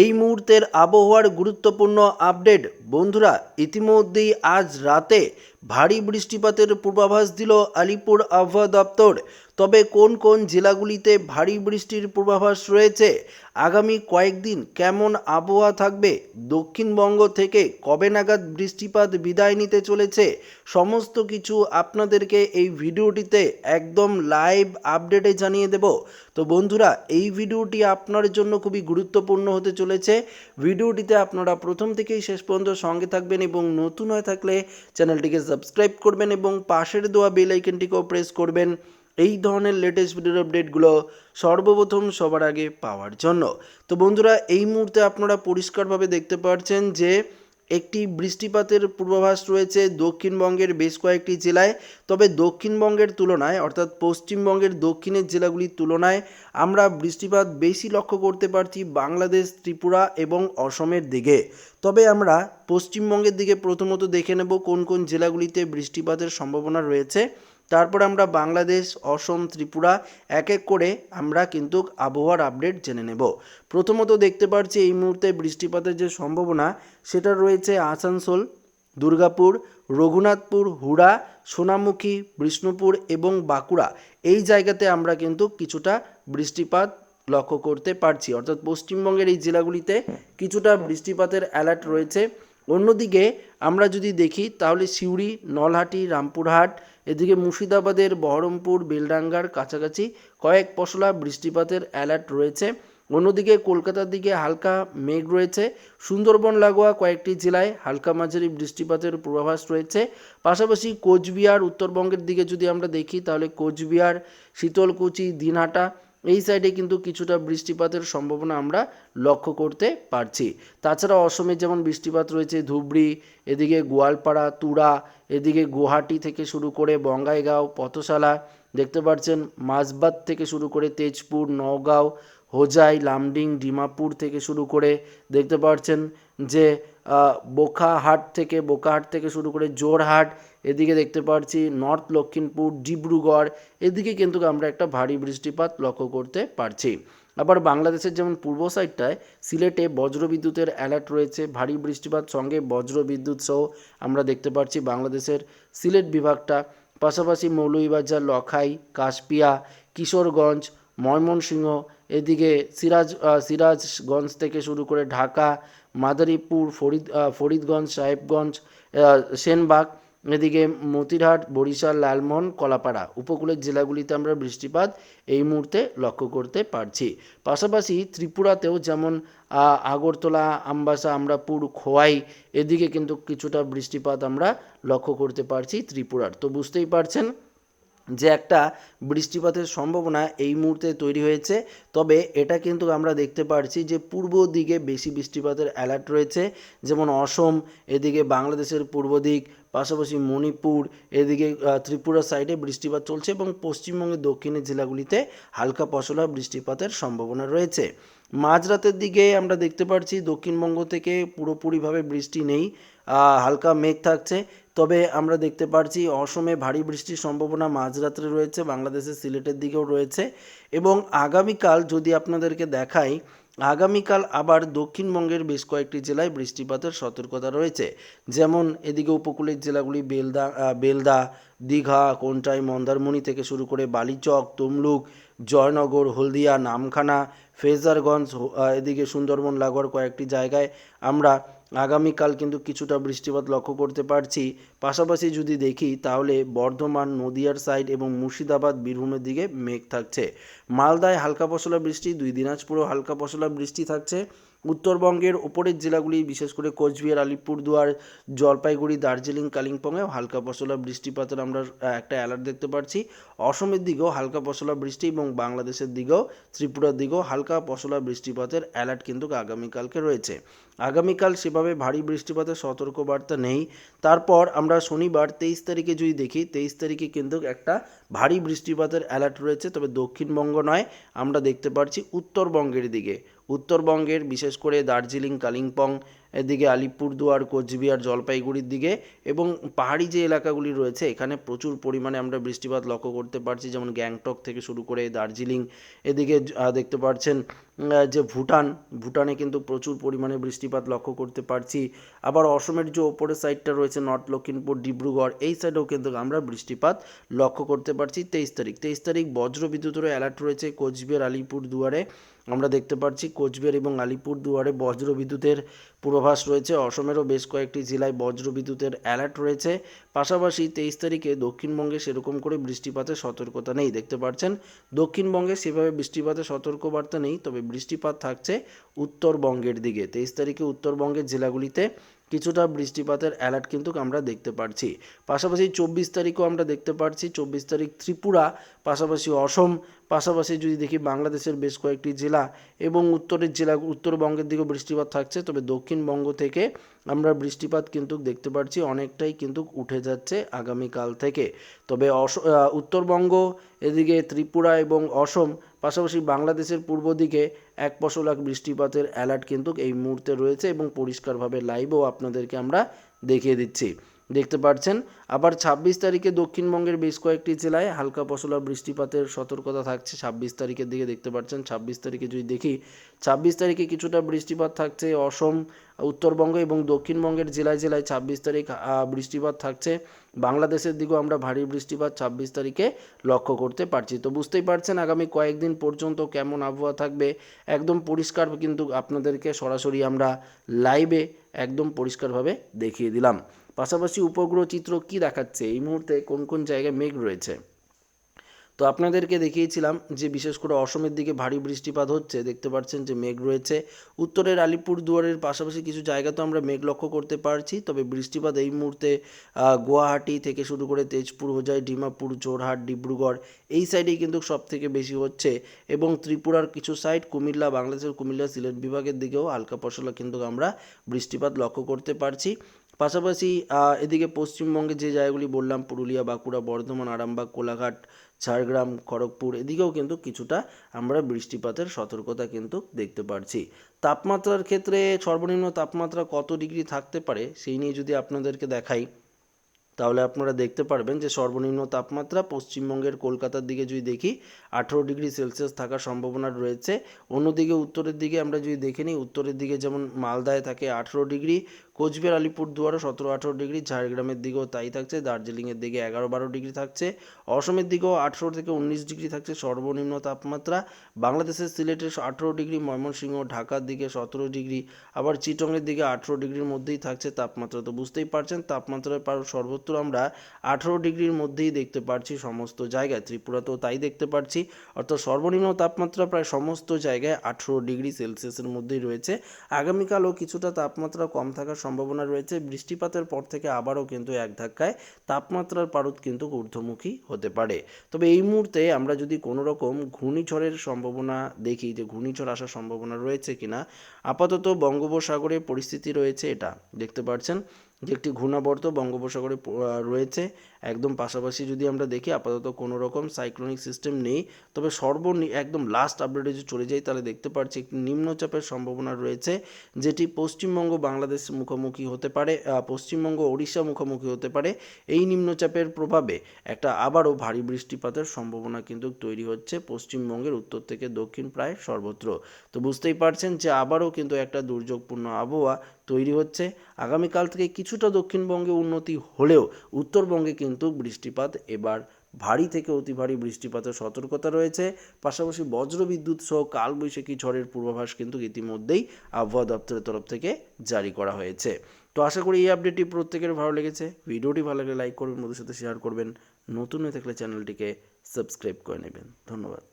এই মুহূর্তের আবহাওয়ার গুরুত্বপূর্ণ আপডেট। বন্ধুরা, ইতিমধ্যেই আজ রাতে ভারী বৃষ্টিপাতের পূর্বাভাস দিল আলিপুর আবহাওয়া দপ্তর। তবে কোন কোন জেলাগুলিতে ভারী বৃষ্টির পূর্বাভাস রয়েছে? আগামী কয়েকদিন কেমন আবহাওয়া থাকবে? দক্ষিণবঙ্গ থেকে কবে নাগাদ বৃষ্টিপাত বিদায় নিতে চলেছে? সমস্ত কিছু আপনাদেরকে এই ভিডিওটিতে একদম লাইভ আপডেটে জানিয়ে দেব। তো বন্ধুরা, এই ভিডিওটি আপনার জন্য খুবই গুরুত্বপূর্ণ হতে চলেছে। ভিডিওটিতে আপনারা প্রথম থেকেই শেষ পর্যন্ত সঙ্গে থাকবেন এবং নতুন হয়ে থাকলে চ্যানেলটিকে সাবস্ক্রাইব করবেন এবং পাশের দেওয়া বেল আইকনটিকেও প্রেস করবেন। এই ধরনের লেটেস্ট ভিডিওর আপডেটগুলো সর্বপ্রথম সবার আগে পাওয়ার জন্য। তো বন্ধুরা, এই মুহূর্তে আপনারা পরিষ্কারভাবে দেখতে পাচ্ছেন যে একটি বৃষ্টিপাতের পূর্বাভাস রয়েছে দক্ষিণবঙ্গের বেশ কয়েকটি জেলায়। তবে দক্ষিণবঙ্গের তুলনায়, অর্থাৎ পশ্চিমবঙ্গের দক্ষিণের জেলাগুলির তুলনায় আমরা বৃষ্টিপাত বেশি লক্ষ্য করতে পারছি বাংলাদেশ, ত্রিপুরা এবং অসমের দিকে। তবে আমরা পশ্চিমবঙ্গের দিকে প্রথমত দেখে নেব কোন কোন জেলাগুলিতে বৃষ্টিপাতের সম্ভাবনা রয়েছে। তারপর আমরা বাংলাদেশ, অসম, ত্রিপুরা এক এক করে আমরা কিন্তু আবহাওয়ার আপডেট জেনে নেব। প্রথমত দেখতে পাচ্ছি এই মুহূর্তে বৃষ্টিপাতের যে সম্ভাবনা, সেটা রয়েছে আসানসোল, দুর্গাপুর, রঘুনাথপুর, হুড়া, সোনামুখী, বিষ্ণুপুর এবং বাঁকুড়া। এই জায়গাতে আমরা কিন্তু কিছুটা বৃষ্টিপাত লক্ষ্য করতে পারছি। অর্থাৎ পশ্চিমবঙ্গের এই জেলাগুলিতে কিছুটা বৃষ্টিপাতের অ্যালার্ট রয়েছে। অন্যদিকে আমরা যদি দেখি, তাহলে সিউড়ি, নলহাটি, রামপুরহাট এদিকে মুর্শিদাবাদের বহরমপুর, বেলডাঙ্গার কাছাকাছি কয়েক পশলা বৃষ্টিপাতের অ্যালার্ট রয়েছে। অন্যদিকে কলকাতার দিকে হালকা মেঘ রয়েছে। সুন্দরবন, লাগোয়া কয়েকটি জেলায় হালকা মাঝারি বৃষ্টিপাতের পূর্বাভাস রয়েছে। পাশাপাশি কোচবিহার, উত্তরবঙ্গের দিকে যদি আমরা দেখি, তাহলে কোচবিহার, শীতলকুচি, দিনহাটা এই সাইডে কিন্তু কিছুটা বৃষ্টিপাতের সম্ভাবনা আমরা লক্ষ্য করতে পারছি। তাছাড়া অসমে যেমন বৃষ্টিপাত রয়েছে, ধুবড়ি, এদিকে গোয়ালপাড়া, তুরা, এদিকে গুয়াহাটি থেকে শুরু করে বঙ্গাইগাঁও, পথশালা, দেখতে পাচ্ছেন মাঝবাদ থেকে শুরু করে তেজপুর, নওগাঁও হোজাই, লামডিং, ডিমাপুর থেকে শুরু করে দেখতে পাচ্ছেন যে বোকাহাট থেকে বোকাহাট থেকে শুরু করে জোরহাট, এদিকে দেখতে পাচ্ছি নর্থ লক্ষিমপুর, ডিব্রুগড়, এদিকে কিন্তু আমরা একটা ভারী বৃষ্টিপাত লক্ষ্য করতে পারছি। আবার বাংলাদেশের যেমন পূর্ব সাইডটায় সিলেটে বজ্রবিদ্যুতের অ্যালার্ট রয়েছে, ভারী বৃষ্টিপাত, সঙ্গে বজ্রবিদ্যুৎ সহ আমরা দেখতে পাচ্ছি বাংলাদেশের সিলেট বিভাগটা, পাশাপাশি মৌলভীবাজার, লখাই, কাশপিয়া, কিশোরগঞ্জ, ময়মনসিংহ এদিকে সিরাজ সিরাজগঞ্জ থেকে শুরু করে ঢাকা, মাদারীপুর, ফরিদ ফরিদগঞ্জ, সাহেবগঞ্জ সেনবাগ, এদিকে মতিরহাট, বরিশাল, লালমোহন, কলাপাড়া উপকূলের জেলাগুলিতে আমরা বৃষ্টিপাত এই মুহূর্তে লক্ষ্য করতে পারছি। পাশাপাশি ত্রিপুরাতেও যেমন আগরতলা, আমবাসা, আমরাপুর, খোয়াই, এদিকে কিন্তু কিছুটা বৃষ্টিপাত আমরা লক্ষ্য করতে পারছি ত্রিপুরার। তো বুঝতেই পারছেন যে একটা বৃষ্টিপাতের সম্ভাবনা এই মুহূর্তে তৈরি হয়েছে। তবে এটা কিন্তু আমরা দেখতে পারছি যে পূর্ব দিকে বেশি বৃষ্টিপাতের অ্যালার্ট রয়েছে। যেমন অসম, এদিকে বাংলাদেশের পূর্ব দিক, পাশাপাশি মণিপুর, এদিকে ত্রিপুরা সাইডে বৃষ্টিপাত চলছে এবং পশ্চিমবঙ্গের দক্ষিণের জেলাগুলিতে হালকা পশলা বৃষ্টিপাতের সম্ভাবনা রয়েছে। মাঝরাতের দিকে আমরা দেখতে পাচ্ছি দক্ষিণবঙ্গ থেকে পুরোপুরিভাবে বৃষ্টি নেই হালকা মেঘ থাকছে। তবে আমরা দেখতে পারছি অসমে ভারী বৃষ্টির সম্ভাবনা মাঝরাত্রে রয়েছে, বাংলাদেশের সিলেটের দিকেও রয়েছে এবং আগামীকাল যদি আপনাদেরকে দেখাই, আগামীকাল আবার দক্ষিণবঙ্গের বেশ কয়েকটি জেলায় বৃষ্টিপাতের সতর্কতা রয়েছে। যেমন এদিকে উপকূলের জেলাগুলি বেলদা বেলদা, দীঘা, কোনটাই, মন্দারমণি থেকে শুরু করে বালিচক, তমলুক, জয়নগর, হলদিয়া, নামখানা, ফেজারগঞ্জ এদিকে সুন্দরবন, লাগোয়ার কয়েকটি জায়গায় আমরা আগামীকাল কিন্তু কিছুটা বৃষ্টিপাত লক্ষ্য করতে পারছি। পাশাপাশি যদি দেখি, তাহলে বর্ধমান, নদিয়ার সাইড এবং মুর্শিদাবাদ বীরভূমের দিকে মেঘ থাকছে। মালদায় হালকা পশলা বৃষ্টি, দুই দিনাজপুরেও হালকা পশলা বৃষ্টি থাকছে। উত্তরবঙ্গের ওপরের জেলাগুলি, বিশেষ করে কোচবিহার, আলিপুরদুয়ার, জলপাইগুড়ি, দার্জিলিং, কালিম্পংয়েও হালকা পশলা বৃষ্টিপাতের আমরা একটা অ্যালার্ট দেখতে পাচ্ছি অসমের দিকেও হালকা পশলা বৃষ্টি এবং বাংলাদেশের দিকেও, ত্রিপুরার দিকেও হালকা পশলা বৃষ্টিপাতের অ্যালার্ট কিন্তু আগামীকালকে রয়েছে। আগামীকাল সেভাবে ভারী বৃষ্টিপাতের সতর্কবার্তা নেই। তারপর আমরা শনিবার তেইশ তারিখে যদি দেখি, তেইশ তারিখে কিন্তু একটা ভারী বৃষ্টিপাতের অ্যালার্ট রয়েছে, তবে দক্ষিণবঙ্গ নয়। আমরা দেখতে পাচ্ছি উত্তরবঙ্গের দিকে। উত্তরবঙ্গের বিশেষ করে দার্জিলিং কালিম্পং এদিকে আলিপুরদুয়ার, কোচবিহার, জলপাইগুড়ির দিকে এবং পাহাড়ি যে এলাকাগুলি রয়েছে, এখানে প্রচুর পরিমাণে আমরা বৃষ্টিপাত লক্ষ্য করতে পারছি, যেমন গ্যাংটক থেকে শুরু করে দার্জিলিং। এদিকে দেখতে পাচ্ছেন যে ভুটান, ভুটানে কিন্তু প্রচুর পরিমাণে বৃষ্টিপাত লক্ষ্য করতে পারছি। আবার অসমের যে ওপরের সাইডটা রয়েছে নর্থ লক্ষিমপুর, ডিব্রুগড়, এই সাইডেও কিন্তু আমরা বৃষ্টিপাত লক্ষ্য করতে পারছি তেইশ তারিখ। তেইশ তারিখ বজ্র বিদ্যুতেরও অ্যালার্ট রয়েছে কোচবিহার আলিপুর দুয়ারে আমরা দেখতে পাচ্ছি কোচবিহার এবং আলিপুর দুয়ারে বজ্র বিদ্যুতের পূর্বাভাস রয়েছে। অসমেরও বেশ কয়েকটি জেলায় বজ্র বিদ্যুতের অ্যালার্ট রয়েছে। পাশাপাশি তেইশ তারিখে দক্ষিণবঙ্গে সেরকম করে বৃষ্টিপাতের সতর্কতা নেই, দেখতে পাচ্ছেন। দক্ষিণবঙ্গে সেভাবে বৃষ্টিপাতের সতর্কবার্তা নেই, তবে বৃষ্টিপাত থাকছে উত্তরবঙ্গের দিকে। তেইশ তারিখে উত্তরবঙ্গের জেলাগুলিতে কিছুটা বৃষ্টিপাতের অ্যালার্ট কিন্তু আমরা দেখতে পাচ্ছি পাশাপাশি চব্বিশ তারিখও আমরা দেখতে পাচ্ছি চব্বিশ তারিখ ত্রিপুরা, পাশাপাশি অসম পাশাপাশি যদি দেখি বাংলাদেশের বেশ কয়েকটি জেলা এবং উত্তরের জেলা, উত্তরবঙ্গের দিকেও বৃষ্টিপাত থাকছে, তবে দক্ষিণবঙ্গ থেকে আমরা বৃষ্টিপাত কিন্তু দেখতে পাচ্ছি অনেকটাই কিন্তু উঠে যাচ্ছে আগামীকাল থেকে। তবে অস উত্তরবঙ্গ, এদিকে ত্রিপুরা এবং অসম, পাশাপাশি বাংলাদেশের পূর্ব দিকে এক পশলাক বৃষ্টিপাতের অ্যালার্ট কিন্তু এই মুহূর্তে রয়েছে এবং পরিষ্কারভাবে লাইভও আপনাদেরকে আমরা দেখিয়ে দিচ্ছি। দেখতে পাচ্ছেন আবার ছাব্বিশ তারিখে দক্ষিণবঙ্গের বেশ কয়েকটি জেলায় হালকা পশলা বৃষ্টিপাতের সতর্কতা থাকছে। ছাব্বিশ তারিখের দিকে দেখতে পাচ্ছেন ছাব্বিশ তারিখে যদি দেখি ছাব্বিশ তারিখে কিছুটা বৃষ্টিপাত থাকছে অসম উত্তরবঙ্গ এবং দক্ষিণবঙ্গের জেলায় জেলায় ছাব্বিশ তারিখ আহ, বৃষ্টিপাত থাকছে। বাংলাদেশের দিকেও আমরা ভারী বৃষ্টিপাত ছাব্বিশ তারিখে লক্ষ্য করতে পারছি। তো বুঝতেই পারছেন আগামী কয়েকদিন পর্যন্ত কেমন আবহাওয়া থাকবে। একদম পরিষ্কার কিন্তু আপনাদেরকে সরাসরি আমরা লাইভে একদম পরিষ্কারভাবে দেখিয়ে দিলাম। পাশাপাশি উপগ্রহ চিত্র কি দেখাচ্ছে? এই মুহূর্তে কোন কোন জায়গায় মেঘ রয়েছে? তো আপনাদেরকে দেখিয়েছিলাম যে বিশেষ করে অসমের দিকে ভারী বৃষ্টিপাত হচ্ছে, দেখতে পাচ্ছেন যে মেঘ রয়েছে। উত্তরের আলিপুর দুয়ারের পাশাপাশি কিছু জায়গা তো আমরা মেঘ লক্ষ্য করতে পারছি, তবে বৃষ্টিপাত এই মুহূর্তে গুয়াহাটি থেকে শুরু করে তেজপুর, হোজাই, ডিমাপুর জোরহাট ডিব্রুগড়, এই সাইডেই কিন্তু সব থেকে বেশি হচ্ছে। এবং ত্রিপুরার কিছু সাইড, কুমিল্লা, বাংলাদেশের কুমিল্লা, সিলেট বিভাগের দিকেও হালকা পশলা কিন্তু আমরা বৃষ্টিপাত লক্ষ্য করতে পারছি। পাশাপাশি এদিকে পশ্চিমবঙ্গে যে জায়গাগুলি বললাম, পুরুলিয়া, বাঁকুড়া, বর্ধমান, আরামবাগ, কোলাঘাট, ঝাড়গ্রাম, খড়গপুর, এদিকেও কিন্তু কিছুটা আমরা বৃষ্টিপাতের সতর্কতা কিন্তু দেখতে পারছি। তাপমাত্রার ক্ষেত্রে সর্বনিম্ন তাপমাত্রা কত ডিগ্রি থাকতে পারে সেই নিয়ে যদি আপনাদেরকে দেখাই, তাহলে আপনারা দেখতে পারবেন যে সর্বনিম্ন তাপমাত্রা পশ্চিমবঙ্গের কলকাতার দিকে যদি দেখি, আঠেরো ডিগ্রি সেলসিয়াস থাকার সম্ভাবনা রয়েছে। অন্যদিকে উত্তরের দিকে আমরা যদি দেখে নিই, উত্তরের দিকে যেমন মালদায় থাকে আঠেরো ডিগ্রি কোচবিহার, আলিপুরদুয়ারও সতেরো আঠেরো ডিগ্রি, ঝাড়গ্রামের দিকেও তাই থাকছে। দার্জিলিংয়ের দিকে এগারো বারো ডিগ্রি থাকছে। অসমের দিকেও আঠেরো থেকে উনিশ ডিগ্রি থাকছে সর্বনিম্ন তাপমাত্রা। বাংলাদেশের সিলেটের আঠেরো ডিগ্রি, ময়মনসিংহ ঢাকার দিকে সতেরো ডিগ্রি। আবার চিটংয়ের দিকে আঠেরো ডিগ্রির মধ্যেই থাকছে তাপমাত্রা। তো বুঝতেই পারছেন, তাপমাত্রার পার সর্বত্র আমরা আঠেরো ডিগ্রির মধ্যেই দেখতে পারছি সমস্ত জায়গায়। ত্রিপুরাতেও তাই দেখতে পারছি। অর্থাৎ সর্বনিম্ন তাপমাত্রা প্রায় সমস্ত জায়গায় আঠেরো ডিগ্রি সেলসিয়াসের মধ্যেই রয়েছে। আগামীকালও কিছুটা তাপমাত্রা কম থাকার সম্ভাবনা রয়েছে। বৃষ্টিপাতের পর থেকে আবারও কিন্তু এক ধাক্কায় তাপমাত্রার পারদ কিন্তু ঊর্ধ্বমুখী হতে পারে। তবে এই মুহূর্তে আমরা যদি কোনো রকম ঘূর্ণিঝড়ের সম্ভাবনা দেখি যে ঘূর্ণিঝড় আসার সম্ভাবনা রয়েছে কিনা, আপাতত বঙ্গোপসাগরে পরিস্থিতি রয়েছে এটা। দেখতে পাচ্ছেন যে একটি ঘূর্ণাবর্ত বঙ্গোপসাগরে রয়েছে, একদম পাশাপাশি যদি আমরা দেখি, আপাতত কোনো রকম সাইক্লোনিক সিস্টেম নেই। তবে সর্বনি, একদম লাস্ট আপডেটে যদি চলে যাই, তাহলে দেখতে পাচ্ছি একটি নিম্নচাপের সম্ভাবনা রয়েছে, যেটি পশ্চিমবঙ্গ বাংলাদেশ মুখোমুখি হতে পারে পশ্চিমবঙ্গ ওড়িশা মুখোমুখি হতে পারে। এই নিম্নচাপের প্রভাবে একটা আবারও ভারী বৃষ্টিপাতের সম্ভাবনা কিন্তু তৈরি হচ্ছে পশ্চিমবঙ্গের উত্তর থেকে দক্ষিণ প্রায় সর্বত্র। তো বুঝতেই পারছেন যে আবারও কিন্তু একটা দুর্যোগপূর্ণ আবহাওয়া তৈরি হচ্ছে। আগামীকাল থেকে কিছুটা দক্ষিণবঙ্গে উন্নতি হলেও উত্তরবঙ্গে কিন্তু বৃষ্টিপাত এবার ভারী থেকে অতি ভারী বৃষ্টিপাতের সতর্কতা রয়েছে। পাশাপাশি বজ্রবিদ্যুৎ সহ কালবৈশাখী ঝড়ের পূর্বাভাস কিন্তু ইতিমধ্যেই আবহাওয়া দপ্তরের তরফ থেকে জারি করা হয়েছে। তো আশা করি এই আপডেটটি প্রত্যেকের ভালো লেগেছে। ভিডিওটি ভালো লাগলে লাইক করবেন, বন্ধুদের সাথে শেয়ার করবেন। নতুন হয়ে থাকলে চ্যানেলটিকে সাবস্ক্রাইব করে নেবেন। ধন্যবাদ।